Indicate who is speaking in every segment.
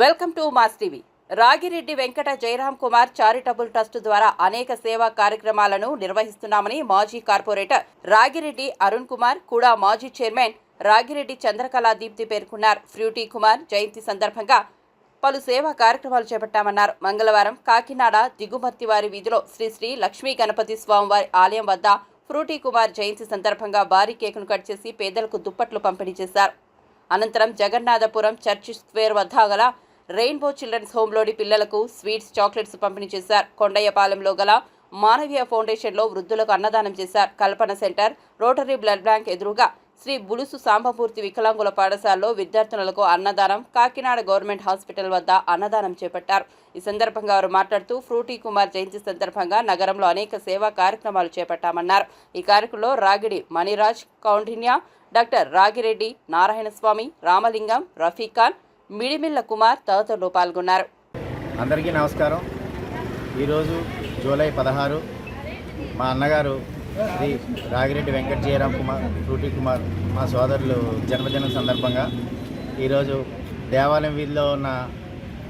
Speaker 1: Welcome to mass TV. Ragireddy Venkata Jayaram Kumar charitable trust ద్వారా అనేక సేవా కార్యక్రమాలను నిర్వహిస్తున్నామని మాజీ కార్పొరేటర్ రాగిరెడ్డి అరుణ్ కుమార్ కూడా మాజీ చైర్మన్ రాగిరెడ్డి చంద్రకళా దీప్తి పేర్కొన్నారు. ఫ్రూటీ కుమార్ జయంతి సందర్భంగా పలు సేవా కార్యక్రమాలు చేపట్టామన్నారు. మంగళవారం కాకినాడ దిగుమర్తివారి వీధిలో శ్రీ శ్రీ లక్ష్మీ గణపతి స్వామివారి ఆలయం వద్ద ఫ్రూటీ కుమార్ జయంతి సందర్భంగా భారీ కేకును కట్ చేసి పేదలకు దుప్పట్లు పంపిణీ చేశారు. అనంతరం జగన్నాథపురం చర్చి స్క్వేర్ వద్ద గల రెయిన్బో చిల్డ్రన్స్ హోంలోని పిల్లలకు స్వీట్స్ చాక్లెట్స్ పంపిణీ చేశారు. కొండయ్యపాలెంలో గల మానవీయ ఫౌండేషన్లో వృద్ధులకు అన్నదానం చేశారు. Kalpana centre rotary blood bank ఎదురుగా శ్రీ బులుసు సాంబమూర్తి వికలాంగుల పాఠశాలలో విద్యార్థినులకు అన్నదానం కాకినాడ గవర్నమెంట్ హాస్పిటల్ వద్ద అన్నదానం చేపట్టారు. ఈ సందర్భంగా వారు మాట్లాడుతూ ఫ్రూటీ కుమార్ జయంతి సందర్భంగా నగరంలో అనేక సేవా కార్యక్రమాలు చేపట్టామన్నారు. ఈ కార్యక్రమంలో రాగిడి మణిరాజ్ కౌండిన్య డాక్టర్ రాగిరెడ్డి నారాయణస్వామి రామలింగం రఫీఖాన్ మిడిమిల్ల కుమార్ తదితరులు పాల్గొన్నారు.
Speaker 2: అందరికీ నమస్కారం. ఈరోజు జూలై పదహారు మా అన్నగారు శ్రీ రాగిరెడ్డి వెంకట జయరామ్ కుమార్ రూటీ కుమార్ మా సోదరులు జన్మదినం సందర్భంగా ఈరోజు దేవాలయం వీధిలో ఉన్న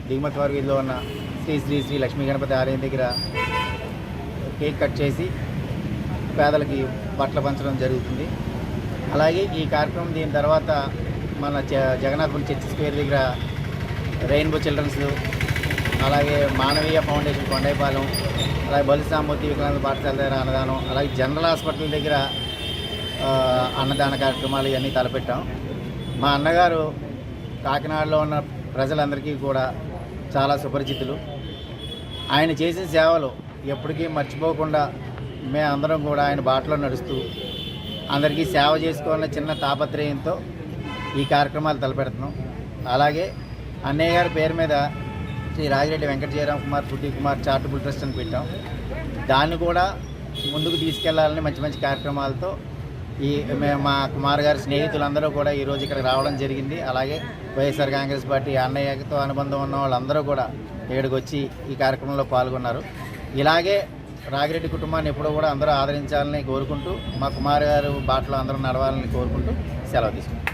Speaker 2: దిగుమతివారి వీధిలో ఉన్న శ్రీ శ్రీ శ్రీ లక్ష్మీ గణపతి ఆలయం దగ్గర కేక్ కట్ చేసి పేదలకి బట్టలు పంచడం జరుగుతుంది. అలాగే ఈ కార్యక్రమం దీని తర్వాత మన జ- జగన్నాథపురం చర్చి స్క్వేర్ దగ్గర రెయిన్బో చిల్డ్రన్స్ అలాగే మానవీయ ఫౌండేషన్ కొండైపాలెం అలాగే బలిసామూర్తి వికలాంగ పాఠశాల దగ్గర అన్నదానం అలాగే జనరల్ హాస్పిటల్ దగ్గర అన్నదాన కార్యక్రమాలు ఇవన్నీ తలపెట్టాం. మా అన్నగారు కాకినాడలో ఉన్న ప్రజలందరికీ కూడా చాలా సుపరిచితులు. ఆయన చేసిన సేవలు ఎప్పటికీ మర్చిపోకుండా మేమందరం కూడా ఆయన బాటలో నడుస్తూ అందరికీ సేవ చేసుకోవాలనే చిన్న తాపత్రయంతో ఈ కార్యక్రమాలు తలపెడుతున్నాం. అలాగే అన్నయ్య గారి పేరు మీద శ్రీ రాజిరెడ్డి వెంకట జయరామ్ కుమార్ పుట్టి కుమార్ చారిటబుల్ ట్రస్ట్ అని పెట్టాం. దాన్ని కూడా ముందుకు తీసుకెళ్ళాలని మంచి మంచి కార్యక్రమాలతో ఈ మేము మా కుమార్ గారి స్నేహితులందరూ కూడా ఈరోజు ఇక్కడ రావడం జరిగింది. అలాగే వైఎస్ఆర్ కాంగ్రెస్ పార్టీ అన్నయ్యతో అనుబంధం ఉన్న వాళ్ళందరూ కూడా ఇక్కడికి వచ్చి ఈ కార్యక్రమంలో పాల్గొన్నారు. ఇలాగే రాగిరెడ్డి కుటుంబాన్ని ఎప్పుడూ కూడా అందరూ ఆదరించాలని కోరుకుంటూ మా కుమార్ గారు బాటలో అందరూ నడవాలని కోరుకుంటూ సెలవు తీసుకుంటాం